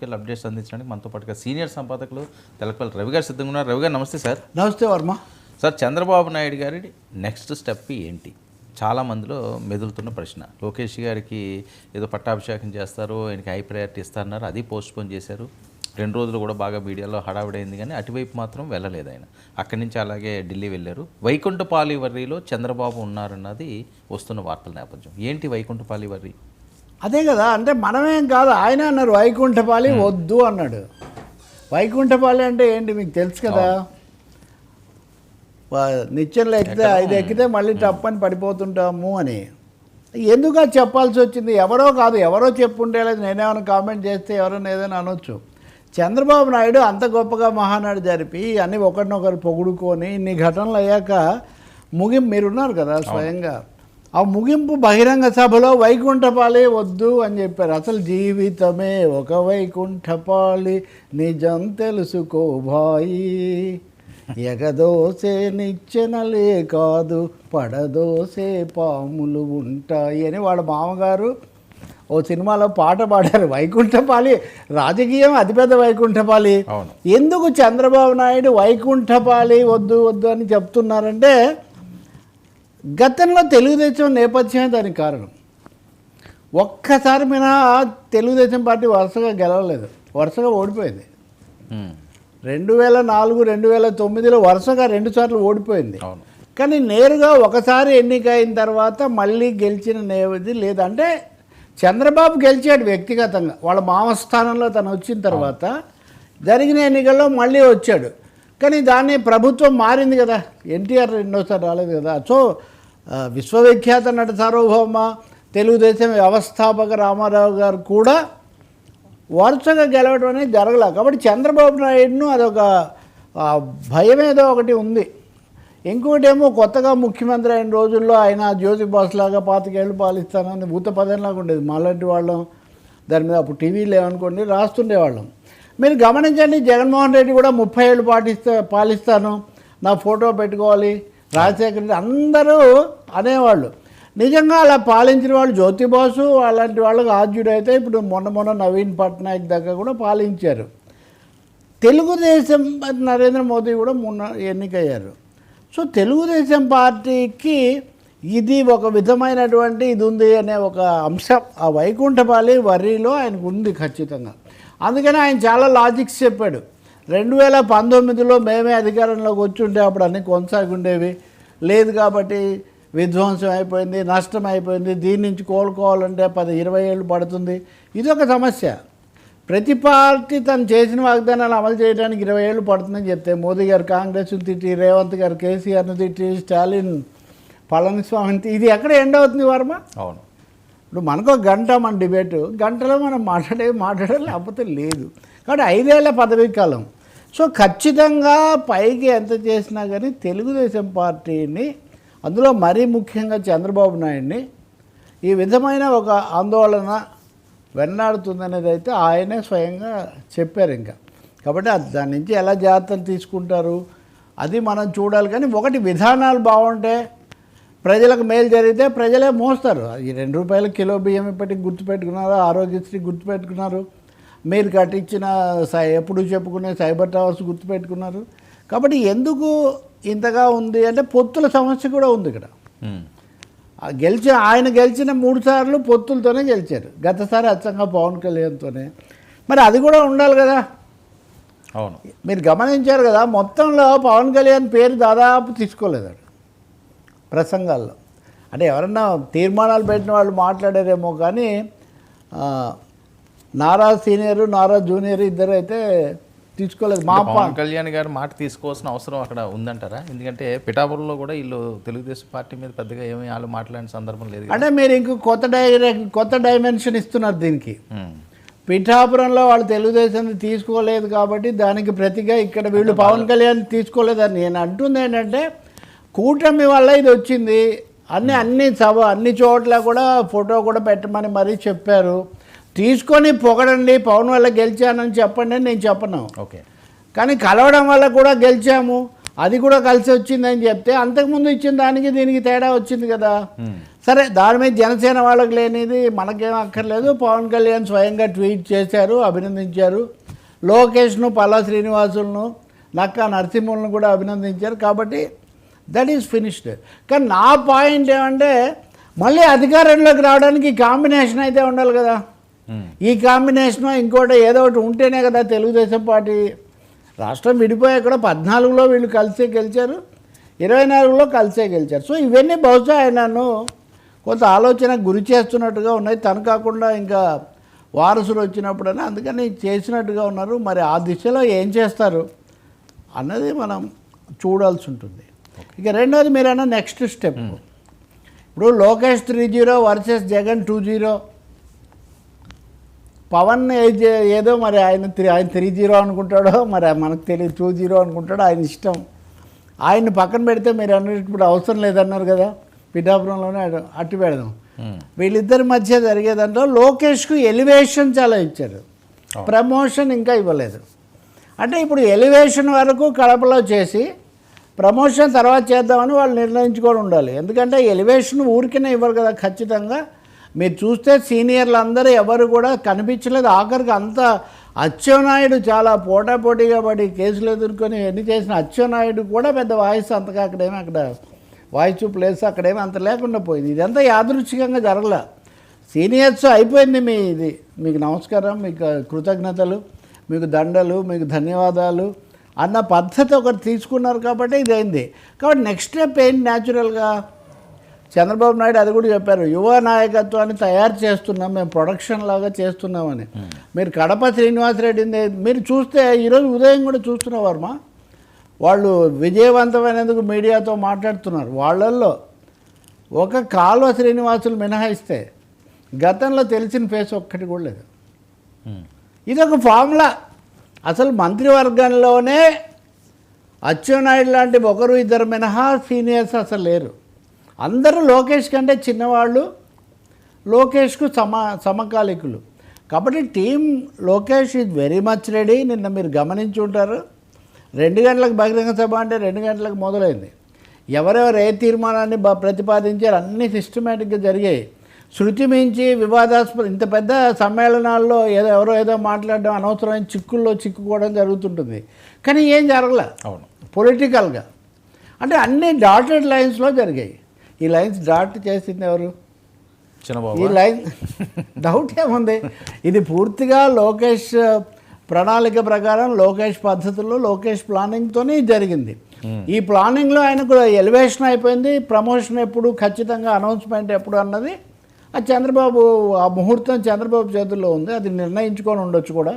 Political updates అందించడానికి మనతో పాటుగా సీనియర్ సంపాదకులు తెలకపల్లి రవి గారు సిద్ధంగా ఉన్నారు. రవి గారు నమస్తే సార్. నమస్తే వర్మ. సార్ చంద్రబాబు నాయుడు గారి నెక్స్ట్ స్టెప్ ఏంటి? చాలా మందిలో మెదులుతున్న ప్రశ్న. లోకేష్ గారికి ఏదో పట్టాభిషేకం చేస్తారు ఆయనకి హై ప్రయారిటీ ఇస్తారన్నారు అది పోస్ట్ పోన్ చేశారు. రెండు రోజులు కూడా బాగా మీడియాలో హడావిడైంది కానీ అటువైపు మాత్రం వెళ్ళలేదు ఆయన. అక్కడి నుంచి అలాగే ఢిల్లీ వెళ్ళారు. వైకుంఠపాలి వర్రిలో చంద్రబాబు ఉన్నారన్నది వస్తున్న వార్తల నేపథ్యం. ఏంటి వైకుంఠపాలి వర్రి అదే కదా అంటే మనమేం కాదు ఆయన అన్నారు వైకుంఠపాలి వద్దు అన్నాడు. వైకుంఠపాలి అంటే ఏంటి మీకు తెలుసు కదా? నిచ్చెనలు ఎక్కితే ఐదు ఎక్కితే మళ్ళీ టప్పని పడిపోతుంటాము అని. ఎందుకు చెప్పాల్సి వచ్చింది? ఎవరో కాదు ఎవరో చెప్పుంటే లేదు నేనేమైనా కామెంట్ చేస్తే ఎవరైనా ఏదైనా అనొచ్చు. చంద్రబాబు నాయుడు అంత గొప్పగా మహానాడు జరిపి అన్ని ఒకరినొకరు పొగుడుకొని ఇన్ని ఘటనలు అయ్యాక ముగింపు మీరున్నారు కదా స్వయంగా. ఆ ముగింపు బహిరంగ సభలో వైకుంఠపాలి వద్దు అని చెప్పారు. అసలు జీవితమే ఒక వైకుంఠపాలి నిజం తెలుసుకో భాయి ఎగదోసే నిచ్చెనలే కాదు పడదోసే పాములు ఉంటాయి అని వాళ్ళ మామగారు ఓ సినిమాలో పాట పాడారు. వైకుంఠపాలి రాజకీయం అతిపెద్ద వైకుంఠపాలి. ఎందుకు చంద్రబాబు నాయుడు వైకుంఠపాలి వద్దు వద్దు అని చెప్తున్నారంటే గతంలో తెలుగుదేశం నేపథ్యమే దానికి కారణం. ఒక్కసారి మీద తెలుగుదేశం పార్టీ వరుసగా గెలవలేదు. వరుసగా ఓడిపోయింది. రెండు వేల నాలుగు రెండు వేల తొమ్మిదిలో వరుసగా రెండుసార్లు ఓడిపోయింది. అవును. కానీ నేరుగా ఒకసారి ఎన్నికైన తర్వాత మళ్ళీ గెలిచిన నేవది లేదంటే చంద్రబాబు గెలిచాడు వ్యక్తిగతంగా. వాళ్ళ మామస్థానంలో తను వచ్చిన తర్వాత జరిగిన ఎన్నికల్లో మళ్ళీ వచ్చాడు. కానీ దాన్ని ప్రభుత్వం మారింది కదా. ఎన్టీఆర్ రెండోసారి రాలేదు కదా. సో విశ్వవిఖ్యాత నట సార్వభౌమ తెలుగుదేశం వ్యవస్థాపక రామారావు గారు కూడా వరుసగా గెలవడం అనేది జరగలే. కాబట్టి చంద్రబాబు నాయుడును అదొక భయం ఏదో ఒకటి ఉంది. ఇంకోటేమో కొత్తగా ముఖ్యమంత్రి అయిన రోజుల్లో ఆయన జ్యోతి బాస్ లాగా పాతికేళ్ళు పాలిస్తానని భూత పదంలాగా ఉండేది. మాలాంటి వాళ్ళం దాని మీద అప్పుడు టీవీలు ఏమనుకోండి రాస్తుండేవాళ్ళం. మీరు గమనించండి జగన్మోహన్ రెడ్డి కూడా ముప్పై ఏళ్ళు పాటిస్తా పాలిస్తాను. నా ఫోటో పెట్టుకోవాలి. రాజశేఖర రెడ్డి అందరూ అనేవాళ్ళు. నిజంగా అలా పాలించిన వాళ్ళు జ్యోతిబాసు అలాంటి వాళ్ళకి ఆద్యుడైతే ఇప్పుడు మొన్న మొన్న నవీన్ పట్నాయక్ దగ్గర కూడా పాలించారు. తెలుగుదేశం నరేంద్ర మోదీ కూడా మొన్న ఎన్నికయ్యారు. సో తెలుగుదేశం పార్టీకి ఇది ఒక విధమైనటువంటి ఇది ఉంది అనే ఒక అంశం. ఆ వైకుంఠపాలి వరిలో ఆయనకు ఉంది ఖచ్చితంగా. అందుకని ఆయన చాలా లాజిక్స్ చెప్పాడు. రెండు వేల పంతొమ్మిదిలో మేమే అధికారంలోకి వచ్చి అప్పుడు అన్నీ కొనసాగుండేవి. లేదు కాబట్టి విధ్వంసం అయిపోయింది నష్టం అయిపోయింది. దీని నుంచి కోలుకోవాలంటే పది ఇరవై ఏళ్ళు పడుతుంది. ఇది ఒక సమస్య. ప్రతి పార్టీ తను చేసిన వాగ్దానాలు అమలు చేయడానికి ఇరవై ఏళ్ళు పడుతుందని చెప్తే మోదీ గారు కాంగ్రెస్ను తిట్టి రేవంత్ గారు కేసీఆర్ను తిట్టి స్టాలిన్ పళనిస్వామిని ఇది ఎక్కడ ఎండ్ అవుతుంది వర్మ? అవును. ఇప్పుడు మనకు ఒక గంట మన డిబేట్ గంటలో మనం మాట్లాడే మాట్లాడే లేకపోతే లేదు. కాబట్టి ఐదేళ్ళ పదవీ కాలం. సో ఖచ్చితంగా పైకి ఎంత చేసినా కానీ తెలుగుదేశం పార్టీని అందులో మరీ ముఖ్యంగా చంద్రబాబు నాయుడిని ఈ విధమైన ఒక ఆందోళన వెన్నాడుతుందనేది అయితే ఆయనే స్వయంగా చెప్పారు ఇంకా. కాబట్టి దాని నుంచి ఎలా జాగ్రత్తలు తీసుకుంటారు అది మనం చూడాలి. కానీ ఒకటి విధానాలు బాగుంటే ప్రజలకు మేలు జరిగితే ప్రజలే మోస్తారు. ఈ రెండు రూపాయల కిలో బియ్యం ఇప్పటికి గుర్తుపెట్టుకున్నారు? ఆరోగ్యశ్రీ గుర్తుపెట్టుకున్నారు. మీరు కట్టించిన సై ఎప్పుడు చెప్పుకునే సైబర్ టవర్స్ గుర్తుపెట్టుకున్నారు. కాబట్టి ఎందుకు ఇంతగా ఉంది అంటే పొత్తుల సమస్య కూడా ఉంది ఇక్కడ. గెలిచిన ఆయన గెలిచిన మూడు సార్లు పొత్తులతోనే గెలిచారు. గతసారి అచ్చంగా పవన్ కళ్యాణ్తోనే. మరి అది కూడా ఉండాలి కదా. అవును. మీరు గమనించారు కదా మొత్తంలో పవన్ కళ్యాణ్ పేరు దాదాపు తీసుకోలేదు ప్రసంగాల్లో అంటే ఎవరన్నా తీర్మానాలు పెట్టిన వాళ్ళు మాట్లాడారేమో కానీ నారా సీనియర్ నారా జూనియర్ ఇద్దరు అయితే తీసుకోలేదు మా పవన్ కళ్యాణ్ గారు మాట తీసుకోవాల్సిన అవసరం అక్కడ ఉందంటారా ఎందుకంటే పిఠాపురంలో కూడా వీళ్ళు తెలుగుదేశం పార్టీ మీద పెద్దగా ఏమీ వాళ్ళు మాట్లాడిన సందర్భం లేదు. అంటే మీరు ఇంకో కొత్త డైరెక్ట్ కొత్త డైమెన్షన్ ఇస్తున్నారు దీనికి. పిఠాపురంలో వాళ్ళు తెలుగుదేశం తీసుకోలేదు కాబట్టి దానికి ప్రతిగా ఇక్కడ వీళ్ళు పవన్ కళ్యాణ్ తీసుకోలేదని నేను అంటుంది ఏంటంటే కూటమి వల్ల ఇది వచ్చింది. అన్ని అన్ని సభ అన్ని చోట్ల కూడా ఫోటో కూడా పెట్టమని మరీ చెప్పారు. తీసుకొని పొగడండి పవన్ వల్ల గెలిచానని చెప్పండి అని నేను చెప్పను. ఓకే. కానీ కలవడం వల్ల కూడా గెలిచాము. అది కూడా కలిసి వచ్చిందని చెప్తే అంతకుముందు ఇచ్చిన దానికి దీనికి తేడా వచ్చింది కదా. సరే దాని మీద జనసేన వాళ్ళకి లేనిది మనకేం అక్కర్లేదు. పవన్ కళ్యాణ్ స్వయంగా ట్వీట్ చేశారు అభినందించారు. లోకేష్ను పల్లా శ్రీనివాసులను నక్కా నరసింహులను కూడా అభినందించారు. కాబట్టి దట్ ఈస్ ఫినిష్డ్ కానీ నా పాయింట్ ఏమంటే మళ్ళీ అధికారంలోకి రావడానికి ఈ కాంబినేషన్ అయితే ఉండాలి కదా. ఉమ్. ఈ కాంబినేషన్ ఇంకోటి ఏదో ఒకటి ఉంటేనే కదా తెలుగుదేశం పార్టీ రాష్ట్రం విడిపోయాక కూడా పద్నాలుగులో వీళ్ళు కలిసే గెలిచారు ఇరవై నాలుగులో కలిసే గెలిచారు. సో ఇవన్నీ బహుశా ఆయనను కొంత ఆలోచన గురి చేస్తున్నట్టుగా ఉన్నాయి. తను కాకుండా ఇంకా వారసులు వచ్చినప్పుడని అందుకని చేసినట్టుగా ఉన్నారు. మరి ఆ దిశలో ఏం చేస్తారు అన్నది మనం చూడాల్సి ఉంటుంది. ఇక రెండోది మీరైనా నెక్స్ట్ స్టెప్ ఇప్పుడు Lokesh three zero versus Jagan two zero Pavan ఏ- ఏదో మరి ఆయన త్రీ ఆయన త్రీ జీరో అనుకుంటాడో మరి మనకు తెలియదు. టూ జీరో అనుకుంటాడో ఆయన ఇష్టం. ఆయన్ని పక్కన పెడితే మీరు అన్నట్టు ఇప్పుడు అవసరం లేదన్నారు కదా. పిఠాపురంలోనే అటు- అట్టు పెడదాం. ఉమ్. వీళ్ళిద్దరి మధ్య జరిగేదంటే లోకేష్కు ఎలివేషన్ చాలా ఇచ్చారు. ప్రమోషన్ ఇంకా ఇవ్వలేదు. అంటే ఇప్పుడు ఎలివేషన్ వరకు కడపలో చేసి ప్రమోషన్ తర్వాత చేద్దామని వాళ్ళు నిర్ణయించుకొని ఉండాలి. ఎందుకంటే ఎలివేషన్ ఊరికనే ఇవ్వరు కదా ఖచ్చితంగా. మీరు చూస్తే సీనియర్లు అందరూ ఎవరు కూడా కనిపించలేదు. ఆఖరికి అంత అచ్చెన్నాయుడు చాలా పోటాపోటీగా పడి కేసులు ఎదుర్కొని ఎన్ని చేసిన అచ్చెన్నాయుడు కూడా పెద్ద వాయిస్ అంతగా అక్కడేమో అక్కడ వాయిస్ ప్లేస్ అక్కడేమో అంత లేకుండా పోయింది. ఇదంతా యాదృచ్ఛికంగా జరగలే. సీనియర్స్ అయిపోయింది మీ ఇది. మీకు నమస్కారం మీకు కృతజ్ఞతలు మీకు దండలు మీకు ధన్యవాదాలు. అన్న పద్ధతి ఒకటి తీసుకున్నారు కాబట్టి ఇది అయింది కాబట్టి నెక్స్ట్ స్టెప్ ఏంటి న్యాచురల్గా చంద్రబాబు నాయుడు అది కూడా చెప్పారు యువ నాయకత్వాన్ని తయారు చేస్తున్నాం మేము ప్రొడక్షన్ లాగా చేస్తున్నామని. మీరు కడప శ్రీనివాసరెడ్డిని మీరు చూస్తే ఈరోజు ఉదయం కూడా చూస్తున్న వర్మ వాళ్ళు విజయవంతమైనందుకు మీడియాతో మాట్లాడుతున్నారు. వాళ్ళల్లో ఒక కాలువ శ్రీనివాసులు మినహాయిస్తే గతంలో తెలిసిన ఫేస్ ఒక్కటి కూడా లేదు. ఇది ఒక ఫార్ములా అసలు మంత్రివర్గంలోనే అచ్చెన్నాయుడు లాంటి ఒకరు ఇద్దరు మినహా సీనియర్స్ అసలు లేరు. అందరూ లోకేష్ కంటే చిన్నవాళ్ళు లోకేష్కు సమ సమకాలికులు. కాబట్టి టీం లోకేష్ ఇది వెరీ మచ్ రెడీ నిన్న మీరు గమనించి ఉంటారు. రెండు గంటలకు బహిరంగ సభ అంటే రెండు గంటలకు మొదలైంది. ఎవరెవరు ఏ తీర్మానాన్ని ప్రతిపాదించారు అన్నీ సిస్టమేటిక్గా జరిగాయి. శృతి మించి వివాదాస్పద ఇంత పెద్ద సమ్మేళనాల్లో ఏదో ఎవరో ఏదో మాట్లాడడం అనవసరమైన చిక్కుల్లో చిక్కుకోవడం జరుగుతుంటుంది. కానీ ఏం జరగలే? అవును. పొలిటికల్గా. అంటే అన్ని డాటెడ్ లైన్స్లో జరిగాయి. ఈ లైన్స్ డాట్ చేసింది ఎవరు? ఈ లైన్ డౌట్ ఏముంది? ఇది పూర్తిగా లోకేష్ ప్రణాళిక ప్రకారం లోకేష్ పద్ధతుల్లో లోకేష్ ప్లానింగ్తోనే జరిగింది. ఈ ప్లానింగ్లో ఆయనకు ఎలివేషన్ అయిపోయింది. ప్రమోషన్ ఎప్పుడు ఖచ్చితంగా అనౌన్స్మెంట్ ఎప్పుడు అన్నది ఆ చంద్రబాబు ఆ ముహూర్తం చంద్రబాబు చేతుల్లో ఉంది. అది నిర్ణయించుకొని ఉండొచ్చు కూడా.